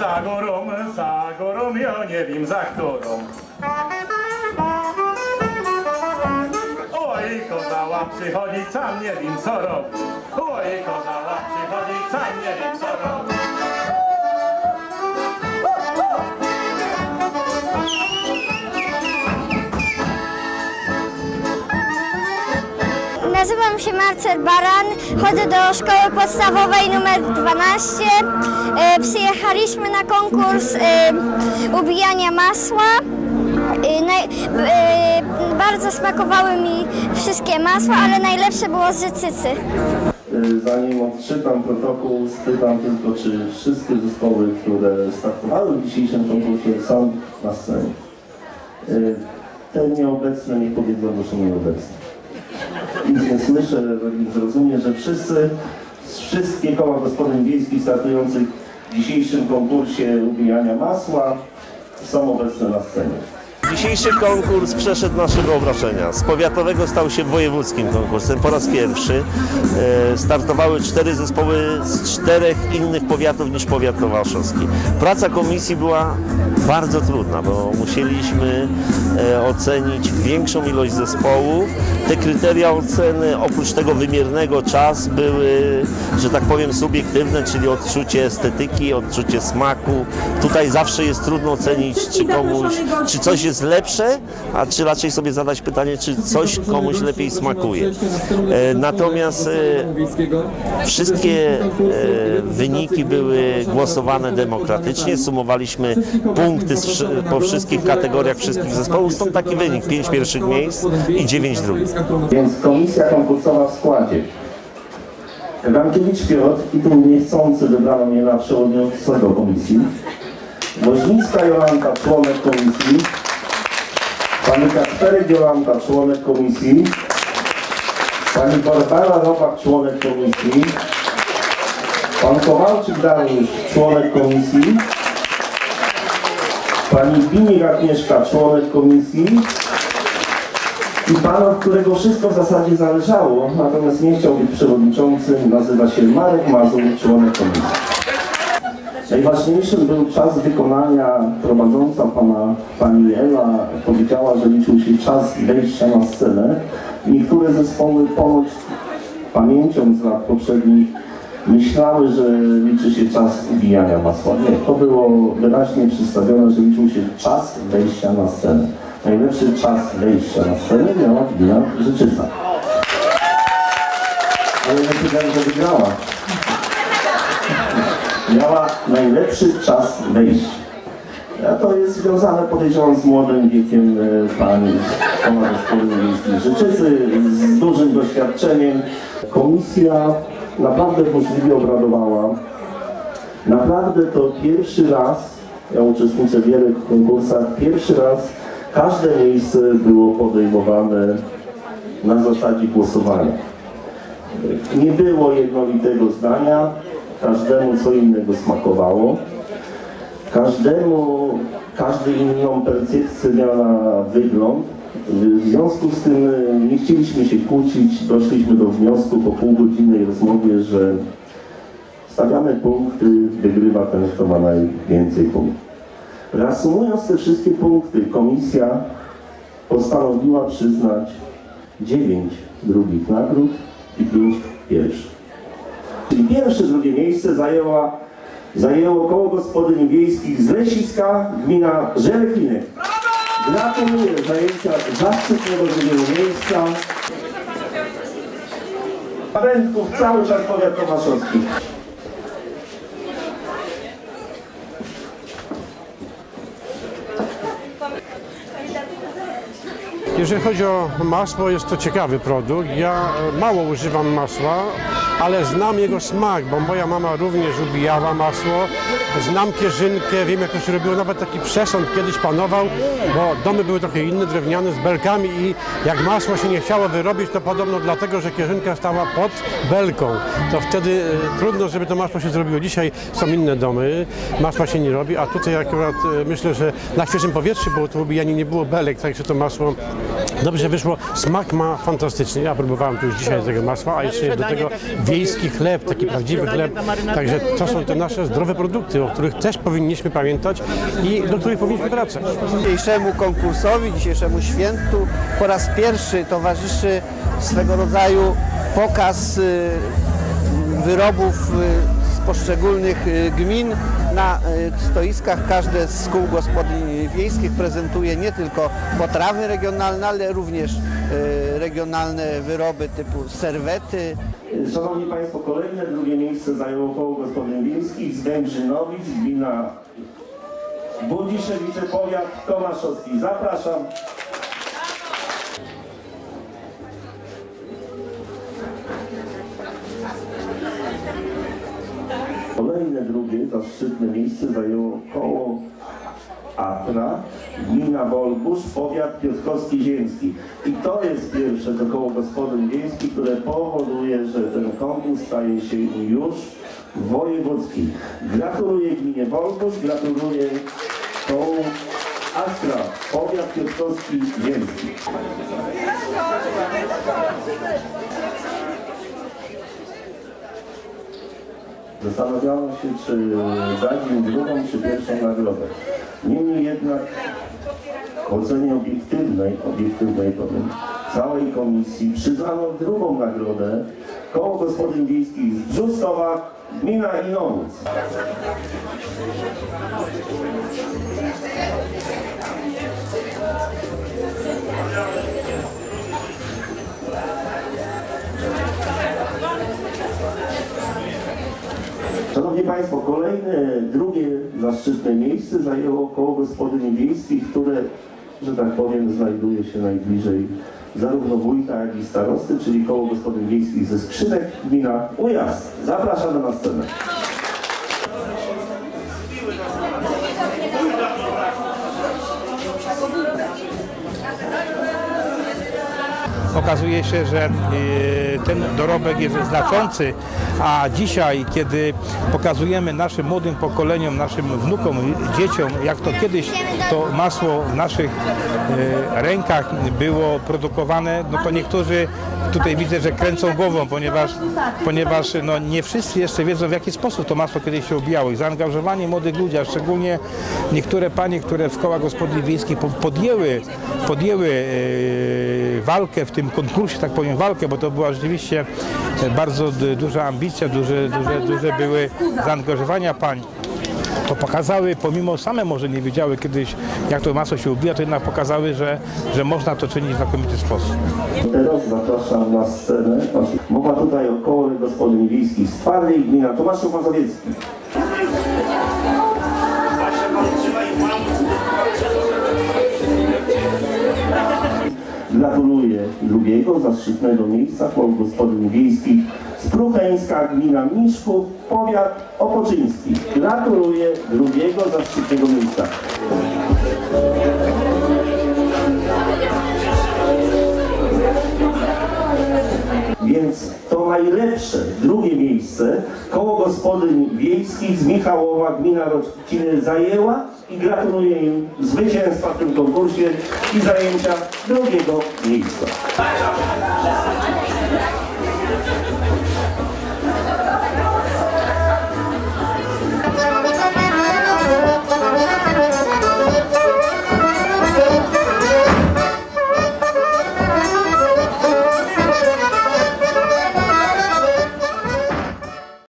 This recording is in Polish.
Za górą, za górą, ja nie wiem za którą. Oj, kozała przychodzi, sam nie wiem co robi. Oj, kozała przychodzi, sam nie wiem co robi. Nazywam się Marcel Baran, chodzę do szkoły podstawowej numer 12. E, Przyjechaliśmy na konkurs e, ubijania masła. E, Bardzo smakowały mi wszystkie masła, ale najlepsze było z życycy. Zanim odczytam protokół, spytam tylko, czy wszystkie zespoły, które startowały w dzisiejszym konkursie są na scenie. Te nieobecne nie powiedzą, że są nieobecne. Nic nie słyszę, więc rozumiem, że wszyscy, wszystkie koła gospodyń wiejskich startujących w dzisiejszym konkursie ubijania masła są obecne na scenie. Dzisiejszy konkurs przeszedł nasze wyobrażenia. Z powiatowego stał się wojewódzkim konkursem po raz pierwszy. E, Startowały cztery zespoły z czterech innych powiatów niż powiat warszawski. Praca komisji była bardzo trudna, bo musieliśmy e, ocenić większą ilość zespołów. Te kryteria oceny oprócz tego wymiernego czas były, że tak powiem, subiektywne, czyli odczucie estetyki, odczucie smaku. Tutaj zawsze jest trudno ocenić, czy komuś, czy coś jest lepsze, a czy raczej sobie zadać pytanie, czy coś komuś lepiej smakuje. E, Natomiast e, wszystkie e, wyniki były głosowane demokratycznie, sumowaliśmy punkty po wszystkich kategoriach wszystkich zespołów, stąd taki wynik, 5 pierwszych miejsc i 9 drugich. Więc komisja konkursowa w składzie. Ewankiewicz Piotr i ten niechcący wybrano mnie na przewodniczącego komisji. Woźnicka Jolanta, członek komisji. Pani Kacperek Jolanta, członek komisji. Pani Barbara Robak, członek komisji. Pan Kowalczyk Dariusz, członek komisji. Pani Binik Agnieszka, członek komisji. I pan, od którego wszystko w zasadzie zależało, natomiast nie chciał być przewodniczącym, nazywa się Marek Mazur, członek komisji. Najważniejszym był czas wykonania. Prowadząca pana, pani Ela powiedziała, że liczył się czas wejścia na scenę. Niektóre zespoły ponoć pamięcią z lat poprzednich myślały, że liczy się czas ubijania masła. Nie, to było wyraźnie przedstawione, że liczył się czas wejścia na scenę. Najlepszy czas wejścia na scenę miała gmina Rzeczyca. Ale nie powiedziałem, że wygrała. Miała najlepszy czas wejścia. A to jest związane, podejrzewam, z młodym wiekiem e, pani Wiejskich Rzeczycy, z dużym doświadczeniem. Komisja naprawdę burzliwie obradowała. Naprawdę to pierwszy raz, ja uczestniczę w wielu konkursach, pierwszy raz każde miejsce było podejmowane na zasadzie głosowania. Nie było jednolitego zdania, każdemu co innego smakowało. Każdemu, każdy inną percepcję miał na wygląd. W związku z tym e, nie chcieliśmy się kłócić, doszliśmy do wniosku po półgodzinnej rozmowie, że stawiamy punkty, wygrywa ten, kto ma najwięcej punktów. Reasumując te wszystkie punkty, komisja postanowiła przyznać 9 drugich nagród i 5 pierwszych. Czyli pierwsze, drugie miejsce zajęła, zajęło koło gospodyń wiejskich z Lesiska, gmina Żelekwinek. Gratuluję zajęcia zaszczytnego drugiego miejsca. Ręków cały czas powiat tomaszowski. Jeżeli chodzi o masło, jest to ciekawy produkt. Ja e, mało używam masła, ale znam jego smak, bo moja mama również ubijała masło. Znam kierzynkę, wiem jak to się robiło. Nawet taki przesąd kiedyś panował, bo domy były trochę inne, drewniane, z belkami i jak masło się nie chciało wyrobić, to podobno dlatego, że kierzynka stała pod belką. To wtedy e, trudno, żeby to masło się zrobiło. Dzisiaj są inne domy, masła się nie robi, a tutaj akurat e, myślę, że na świeżym powietrzu było to ubijanie, nie było belek, także to masło Dobrze wyszło, smak ma fantastyczny. Ja próbowałem tu już dzisiaj tego masła, a jeszcze jest do tego wiejski chleb, taki prawdziwy chleb. Także to są te nasze zdrowe produkty, o których też powinniśmy pamiętać i do których powinniśmy wracać. Dzisiejszemu konkursowi, dzisiejszemu świętu po raz pierwszy towarzyszy swego rodzaju pokaz y, wyrobów y, z poszczególnych y, gmin. Na stoiskach każde z kół gospodyń wiejskich prezentuje nie tylko potrawy regionalne, ale również y, regionalne wyroby typu serwety, Szanowni Państwo, kolejne drugie miejsce zajęło koło gospodyń wiejskich z Węgrzynowic, gmina Budziszewice, powiat Tomaszowski. Zapraszam. Kolejne drugie zaszczytne miejsce zajęło koło Atra, gmina Wolbusz, powiat piotrkowski-ziemski. I to jest pierwsze to koło gospodyń wiejskich, które powoduje, że ten konkurs staje się już wojewódzki. Gratuluję gminie Wolbusz, gratuluję kołu Astra, powiat piotrkowski-ziemski. Zastanawiałem się, czy dać im drugą, czy pierwszą nagrodę. Niemniej jednak w ocenie obiektywnej, obiektywnej powiem, całej komisji przyznano drugą nagrodę Koło Gospodyń Wiejskich z Brzustowa, gmina Inowódz. Szanowni Państwo, kolejne, drugie zaszczytne miejsce zajęło koło gospodyń wiejskich, które, że tak powiem, znajduje się najbliżej zarówno wójta, jak i starosty, czyli koło gospodyń wiejskich ze Skrzynek, gmina Ujazd. Zapraszamy na scenę. Okazuje się, że e, ten dorobek jest znaczący, a dzisiaj, kiedy pokazujemy naszym młodym pokoleniom, naszym wnukom, dzieciom, jak to kiedyś to masło w naszych e, rękach było produkowane, no to niektórzy tutaj widzę, że kręcą głową, ponieważ, ponieważ no, nie wszyscy jeszcze wiedzą, w jaki sposób to masło kiedyś się obijało. I zaangażowanie młodych ludzi, a szczególnie niektóre panie, które w kołach gospodyń wiejskich po- podjęły, podjęły e, walkę w tym konkursie, tak powiem walkę, bo to była rzeczywiście bardzo duża ambicja, duże, duże, duże były zaangażowania pań to pokazały, pomimo same może nie wiedziały kiedyś, jak to masło się ubija, to jednak pokazały, że, że można to czynić w znakomity sposób. Teraz zapraszam na scenę. Mowa tutaj o koło gospodyń wiejskich z Twardej, gmina Tomaszów Mazowiecki. Drugiego zaszczytnego miejsca koło gospodyń wiejskich Sprucheńska, gmina Miszków, powiat opoczyński. Gratuluję drugiego zaszczytnego miejsca. Więc najlepsze, drugie miejsce, koło gospodyń wiejskich z Michałowa, gmina Rociny zajęła i gratuluję im zwycięstwa w tym konkursie i zajęcia drugiego miejsca.